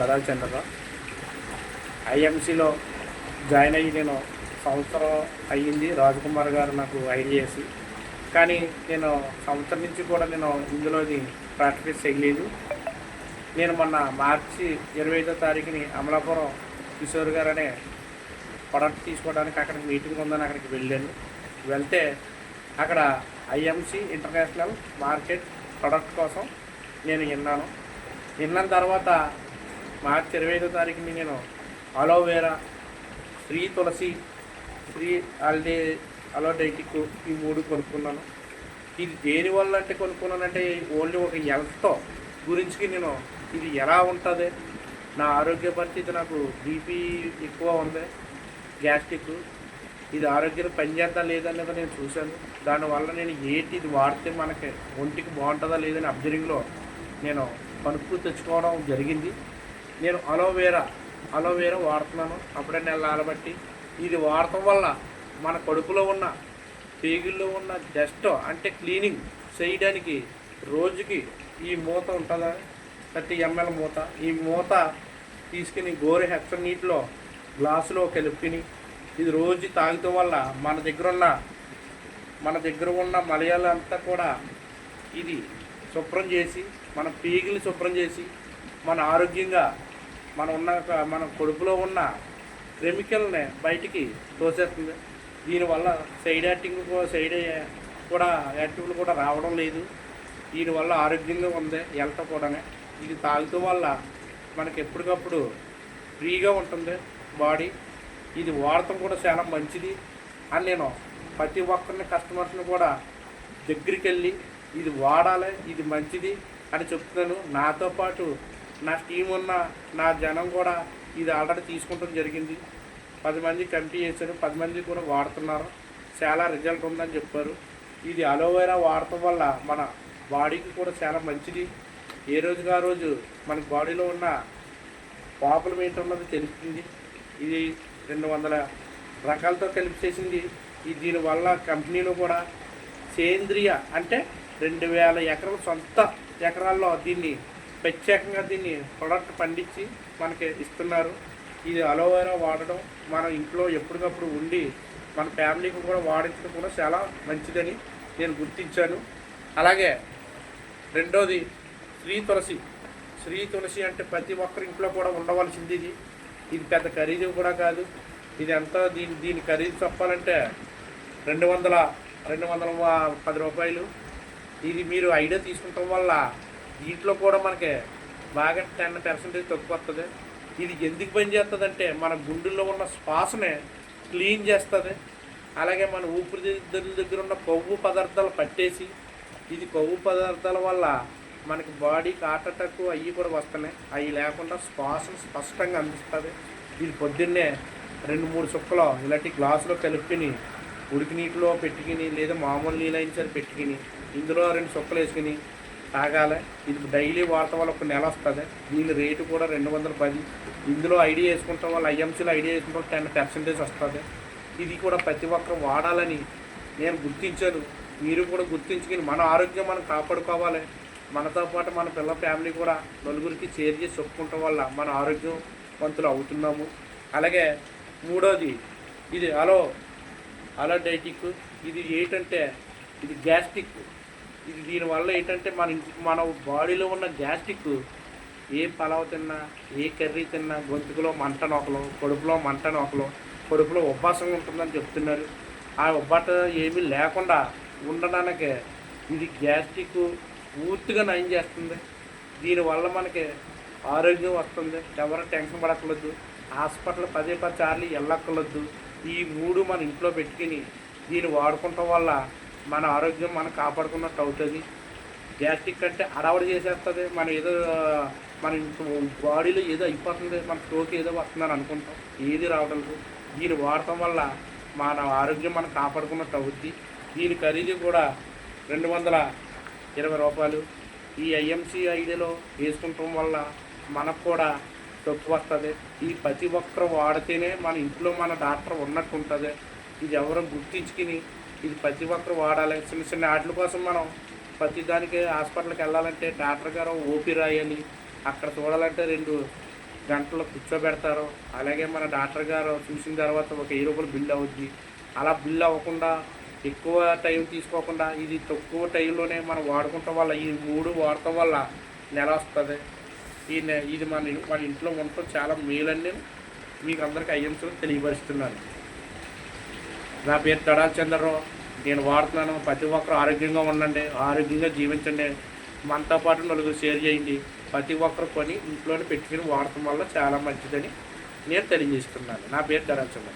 కదాల్ Chandra Rao ఐఎంసీలో join అయ్యి నేను సంవత్సరం అయ్యింది. రాజకుమార్ గారు నాకు ఐడి చేసి. కానీ నేను సంవత్సరం నుంచి కూడా నేను ఇందులోని ప్రాక్టీస్ చేయలేదు. నేను మొన్న మార్చి ఇరవై ఐదో తారీఖుని అమలాపురం కిషోర్ గారు అనే ప్రొడక్ట్ తీసుకోవడానికి అక్కడికి మీటింగ్ ఉందని అక్కడికి వెళ్ళాను. వెళ్తే అక్కడ ఐఎంసి ఇంటర్నేషనల్ మార్కెట్ ప్రొడక్ట్ కోసం నేను విన్నాను. విన్న తర్వాత మార్చి ఇరవై ఐదో తారీఖుని నేను అలోవేరా శ్రీ తులసి శ్రీ ఆల్డే అలోడైటిక్ ఈ మూడు కొనుక్కున్నాను. ఇది దేని వల్ల అంటే కొనుక్కున్నానంటే ఓన్లీ ఒక హెల్త్ గురించి నేను ఇది ఎలా ఉంటుంది? నా ఆరోగ్య పరిస్థితి నాకు బీపీ ఎక్కువ ఉంది గ్యాస్ట్రిక్. ఇది ఆరోగ్యం పనిచేద్దా లేదనేది నేను చూశాను. దానివల్ల నేను ఏంటి ఇది వాడితే మనకి ఒంటికి బాగుంటుందా లేదని అబ్జర్వింగ్లో నేను కనుక్కు తెచ్చుకోవడం జరిగింది. నేను అలోవేరా అలోవేరా వాడుతున్నాను. అప్పుడే నెల నానబట్టి ఇది వాడటం వల్ల మన కడుపులో ఉన్న పేగుల్లో ఉన్న డస్ట్ అంటే క్లీనింగ్ చేయడానికి రోజుకి ఈ మూత ఉంటుందా? ప్రతి ఎంఎల్ మూత. ఈ మూత తీసుకుని గోరు హెచ్చ నీటిలో గ్లాసులో కలుపుకుని ఇది రోజు తాగటం వల్ల మన దగ్గర ఉన్న మన దగ్గర ఉన్న మలయాలంతా కూడా ఇది శుభ్రం చేసి మన పీగులు శుభ్రం చేసి మన ఆరోగ్యంగా మనం ఉన్న మన కడుపులో ఉన్న కెమికల్ని బయటికి తోసేస్తుంది. దీనివల్ల సైడ్ యాక్టింగ్ సైడ్ కూడా యాక్టివ్లు కూడా రావడం లేదు. దీనివల్ల ఆరోగ్యంగా ఉంది హెల్త్ కూడా ఇది తాగుతూ వల్ల మనకి ఎప్పటికప్పుడు ఫ్రీగా ఉంటుంది బాడీ. ఇది వాడటం కూడా చాలా మంచిది. అని నేను ప్రతి ఒక్కరిని కస్టమర్స్ని కూడా దగ్గరికి వెళ్ళి ఇది వాడాలి ఇది మంచిది అని చెప్తున్నాను. నాతో పాటు నా టీం ఉన్న నా జనం కూడా ఇది ఆల్రెడీ తీసుకుంటం జరిగింది. పది మంది కమిటీ చేశారు. పది మంది కూడా వాడుతున్నారు. చాలా రిజల్ట్ ఉందని చెప్పారు. ఇది అలోవెరా వాడటం వల్ల మన బాడీకి కూడా చాలా మంచిది. ఏ రోజుగా రోజు మన బాడీలో ఉన్న ప్రాబ్లం ఏంటన్నది తెలుస్తుంది. ఇది రెండు వందల రకాలతో కలిపి చేసింది. ఈ దీనివల్ల కంపెనీలో కూడా సేంద్రియ అంటే రెండు వేల ఎకరాల సొంత ఎకరాల్లో దీన్ని ప్రత్యేకంగా దీన్ని ప్రొడక్ట్ పండించి మనకి ఇస్తున్నారు. ఇది అలోవెరా వాడడం మనం ఇంట్లో ఎప్పటికప్పుడు ఉండి మన ఫ్యామిలీకి కూడా వాడించడం కూడా చాలా మంచిదని నేను గుర్తించాను. అలాగే రెండోది శ్రీ తులసి. శ్రీ తులసి అంటే ప్రతి ఒక్కరి ఇంట్లో కూడా ఉండవలసింది ఇది. ఇది పెద్ద ఖరీదు కూడా కాదు. ఇది ఎంత దీని దీని ఖరీదు చెప్పాలంటే రెండు వందల రెండు వందల పది రూపాయలు. ఇది మీరు ఐడియా తీసుకుంటాం వల్ల దీంట్లో కూడా మనకి బాగా టెన్ పర్సెంటేజ్ తక్కువ వస్తుంది. ఇది ఎందుకు పని చేస్తుందంటే మన గుండెల్లో ఉన్న శ్వాసనే క్లీన్ చేస్తుంది. అలాగే మన ఊపిరితిత్తుల దగ్గర ఉన్న కొవ్వు పదార్థాలు పట్టేసి ఇది కొవ్వు పదార్థాల వల్ల మనకి బాడీకి హార్ట్ అటాక్ అవి కూడా వస్తున్నాయి అవి లేకుండా శ్వాసను స్పష్టంగా అందిస్తుంది. ఇది పొద్దున్నే రెండు మూడు చుక్కలు ఇలాంటి గ్లాసులో కలుపుకుని ఉడికి నీటిలో పెట్టుకుని లేదా మామూలు నీళ్ళు అయిన సరే పెట్టుకుని ఇందులో రెండు చుక్కలు వేసుకుని తాగాలి ఇది డైలీ వాడటం వల్ల ఒక నెల వస్తుంది. దీని రేటు కూడా రెండు వందల పది. ఇందులో ఐడియా వేసుకుంటాం వల్ల ఐఎంసీలో ఐడియా వేసుకుంటాం టెన్ పర్సెంటేజ్ వస్తుంది. ఇది కూడా ప్రతి ఒక్కరు వాడాలని నేను గుర్తించాను. మీరు కూడా గుర్తించుకుని మన ఆరోగ్యం మనం కాపాడుకోవాలి. మనతో పాటు మన పిల్ల ఫ్యామిలీ కూడా నలుగురికి షేర్ చేసి చెప్పుకుంటాం వల్ల మన ఆరోగ్యవంతులు అవుతున్నాము. అలాగే మూడోది ఇది అలో అలో డైటిక్. ఇది ఏంటంటే ఇది గ్యాస్ట్రిక్. ఇది దీనివల్ల ఏంటంటే మన మన బాడీలో ఉన్న గ్యాస్ట్రిక్ ఏ పలావ్ తిన్నా ఏ కర్రీ తిన్నా గొంతుకులో మంట నొకలు కడుపులో మంట నొకలు కడుపులో ఉబ్బాసం ఉంటుందని చెప్తున్నారు. ఆ ఉబ్బట ఏమీ లేకుండా ఉండడానికి ఇది గ్యాస్ట్రిక్ పూర్తిగా నయం చేస్తుంది. దీనివల్ల మనకి ఆరోగ్యం వస్తుంది. ఎవరు టెన్షన్ పడక్కర్లేదు. హాస్పిటల్ పదే పది సార్లు వెళ్ళక్కర్లేదు. ఈ మూడు మన ఇంట్లో పెట్టుకుని దీన్ని వాడుకుంటాం వల్ల మన ఆరోగ్యం మనం కాపాడుకున్నట్టు అవుతుంది. గ్యాస్ట్రిక్ అంటే అడవడి చేసేస్తుంది. మనం ఏదో మన బాడీలో ఏదో అయిపోతుంది. మన స్ట్రోక్ ఏదో వస్తుందని అనుకుంటాం. ఏది రావడం దీన్ని వాడటం వల్ల మన ఆరోగ్యం మనం కాపాడుకున్నట్టు అవుద్ది. దీని ఖరీదు కూడా రెండు వందల ఇరవై రూపాయలు. ఈ ఐఎంసీ ఐడిలో వేసుకుంటాం వల్ల మనకు కూడా తప్పు వస్తుంది. ఈ ప్రతి ఒక్కరు వాడితేనే మన ఇంట్లో మన డాక్టర్ ఉన్నట్టు ఉంటుంది ఇది ఎవరు గుర్తించుకుని ఇది ప్రతి ఒక్కరు వాడాలి చిన్న చిన్న వాటి కోసం మనం ప్రతి దానికి హాస్పిటల్కి వెళ్ళాలంటే డాక్టర్ గారు ఓపీ రాయని అక్కడ చూడాలంటే రెండు గంటలు కూర్చోబెడతారు. అలాగే మన డాక్టర్ గారు చూసిన తర్వాత ఒక వెయ్యి రూపాయలు బిల్ అవుద్ది. అలా బిల్ అవ్వకుండా ఎక్కువ టైం తీసుకోకుండా ఇది తక్కువ టైంలోనే మనం వాడుకుంటాం వల్ల ఈ మూడు వాడటం వల్ల నెల వస్తుంది. ఈ నె- ఇది మన మన ఇంట్లో ఉండటం చాలా మేలని మీకు అందరికీ అయ్యంతో తెలియపరుస్తున్నాను. నా పేరు తడాల్ చంద్రరావు. నేను వాడుతున్నాను. ప్రతి ఒక్కరు ఆరోగ్యంగా ఉండండి ఆరోగ్యంగా జీవించండి. మనతో పాటు నలుగురు షేర్ చేయండి. ప్రతి ఒక్కరు కొని ఇంట్లోనే పెట్టుకుని వాడటం వల్ల చాలా మంచిదని నేను తెలియజేస్తున్నాను. నా పేరు తడాల్ చంద్ర